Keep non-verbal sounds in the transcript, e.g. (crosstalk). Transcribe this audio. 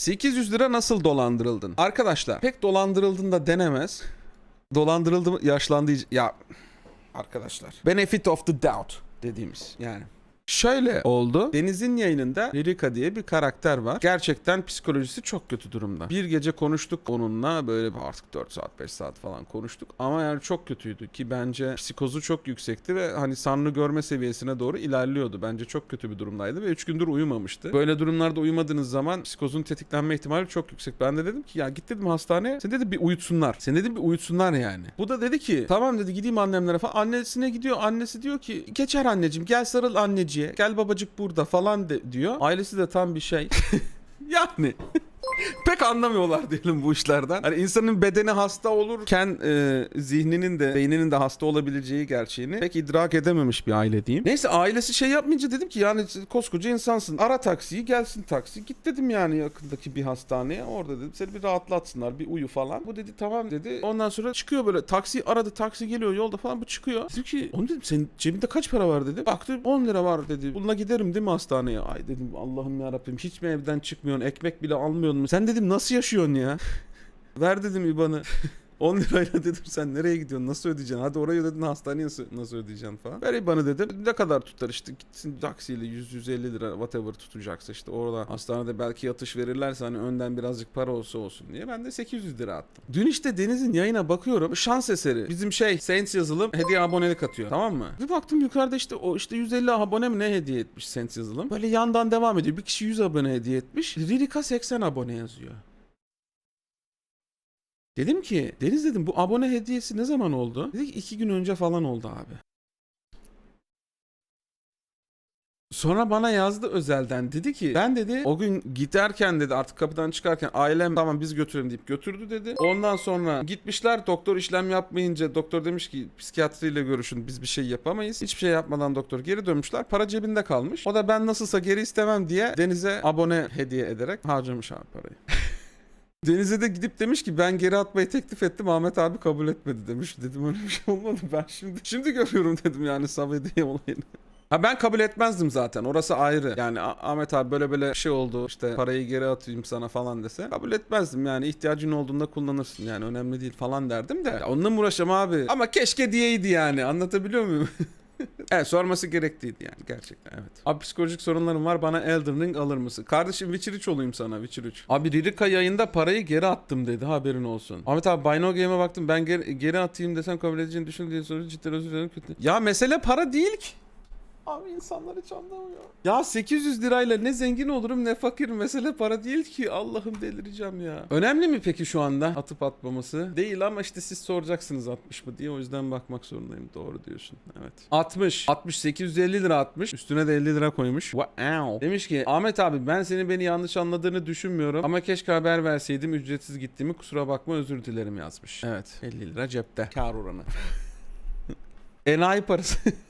800 lira nasıl dolandırıldın? Arkadaşlar pek dolandırıldın da denemez. Dolandırıldı mı yaşlandı ya arkadaşlar. Benefit of the doubt dediğimiz yani. Şöyle oldu. Deniz'in yayınında Lirika diye bir karakter var. Gerçekten psikolojisi çok kötü durumda. Bir gece konuştuk onunla böyle artık 4 saat 5 saat falan konuştuk. Ama yani çok kötüydü ki bence psikozu çok yüksekti ve hani sanrı görme seviyesine doğru ilerliyordu. Bence çok kötü bir durumdaydı ve 3 gündür uyumamıştı. Böyle durumlarda uyumadığınız zaman psikozun tetiklenme ihtimali çok yüksek. Ben de dedim ki ya git dedim hastaneye. Sen dedi bir uyutsunlar. Sen dedim bir uyutsunlar yani. Bu da dedi ki tamam dedi gideyim annemlere falan. Annesine gidiyor. Annesi diyor ki geçer anneciğim gel sarıl anneciğe. Gel babacık burada falan de, diyor. Ailesi de tam bir şey. (laughs) yani pek anlamıyorlar diyelim bu işlerden. Hani insanın bedeni hasta olurken e, zihninin de beyninin de hasta olabileceği gerçeğini pek idrak edememiş bir aile diyeyim. Neyse ailesi şey yapmayınca dedim ki yani koskoca insansın. Ara taksiyi gelsin taksi. Git dedim yani yakındaki bir hastaneye. Orada dedim seni bir rahatlatsınlar bir uyu falan. Bu dedi tamam dedi. Ondan sonra çıkıyor böyle taksi aradı taksi geliyor yolda falan bu çıkıyor. Dedim ki oğlum dedim senin cebinde kaç para var dedim. Baktı 10 lira var dedi. Bununla giderim değil mi hastaneye? Ay dedim Allah'ım ya Rabbim hiç mi evden çıkmıyorsun? Ekmek bile almıyorsun? Sen dedim nasıl yaşıyorsun ya? Ver dedim IBAN'ı. (laughs) 10 lirayla dedim sen nereye gidiyorsun nasıl ödeyeceksin hadi oraya dedin hastaneye nasıl, nasıl ödeyeceksin falan. Ver IBAN'ı dedim ne kadar tutar işte gitsin taksiyle 100-150 lira whatever tutacaksa işte orada hastanede belki yatış verirlerse hani önden birazcık para olsa olsun diye ben de 800 lira attım. Dün işte Deniz'in yayına bakıyorum şans eseri bizim şey Saints yazılım hediye abonelik atıyor tamam mı? Bir baktım yukarıda işte o işte 150 abone mi ne hediye etmiş Saints yazılım. Böyle yandan devam ediyor bir kişi 100 abone hediye etmiş. Ririka 80 abone yazıyor. Dedim ki Deniz dedim bu abone hediyesi ne zaman oldu? Dedi ki iki gün önce falan oldu abi. Sonra bana yazdı özelden dedi ki ben dedi o gün giderken dedi artık kapıdan çıkarken ailem tamam biz götürelim deyip götürdü dedi. Ondan sonra gitmişler doktor işlem yapmayınca doktor demiş ki psikiyatriyle görüşün biz bir şey yapamayız. Hiçbir şey yapmadan doktor geri dönmüşler para cebinde kalmış. O da ben nasılsa geri istemem diye Deniz'e abone hediye ederek harcamış abi parayı. Deniz'e de gidip demiş ki ben geri atmayı teklif ettim Ahmet abi kabul etmedi demiş. Dedim öyle bir şey olmadı ben şimdi şimdi görüyorum dedim yani Savediye olayını. Ha ben kabul etmezdim zaten. Orası ayrı. Yani Ah- Ahmet abi böyle böyle şey oldu işte parayı geri atayım sana falan dese kabul etmezdim. Yani ihtiyacın olduğunda kullanırsın yani önemli değil falan derdim de. Ya onunla mı uğraşacağım abi? Ama keşke diyeydi yani. Anlatabiliyor muyum? (laughs) evet sorması gerekliydi yani gerçekten evet. Abi psikolojik sorunlarım var bana Elden Ring alır mısın? Kardeşim Witcher 3 olayım sana Witcher 3. Abi Ririka yayında parayı geri attım dedi haberin olsun. Ahmet abi Buy No Game'e baktım ben geri, geri atayım desem kabul edeceğini düşün diye soruyor cidden özür dilerim. Ya mesele para değil ki. Abi insanlar hiç. Ya 800 lirayla ne zengin olurum ne fakir. Mesele para değil ki. Allah'ım delireceğim ya. Önemli mi peki şu anda atıp atmaması? Değil ama işte siz soracaksınız 60 mı diye. O yüzden bakmak zorundayım. Doğru diyorsun. Evet. 60. 60 850 lira atmış. Üstüne de 50 lira koymuş. Wow. Demiş ki Ahmet abi ben senin beni yanlış anladığını düşünmüyorum. Ama keşke haber verseydim. Ücretsiz gittiğimi kusura bakma özür dilerim yazmış. Evet. 50 lira cepte. Kar oranı. (laughs) Enayi parası. (laughs)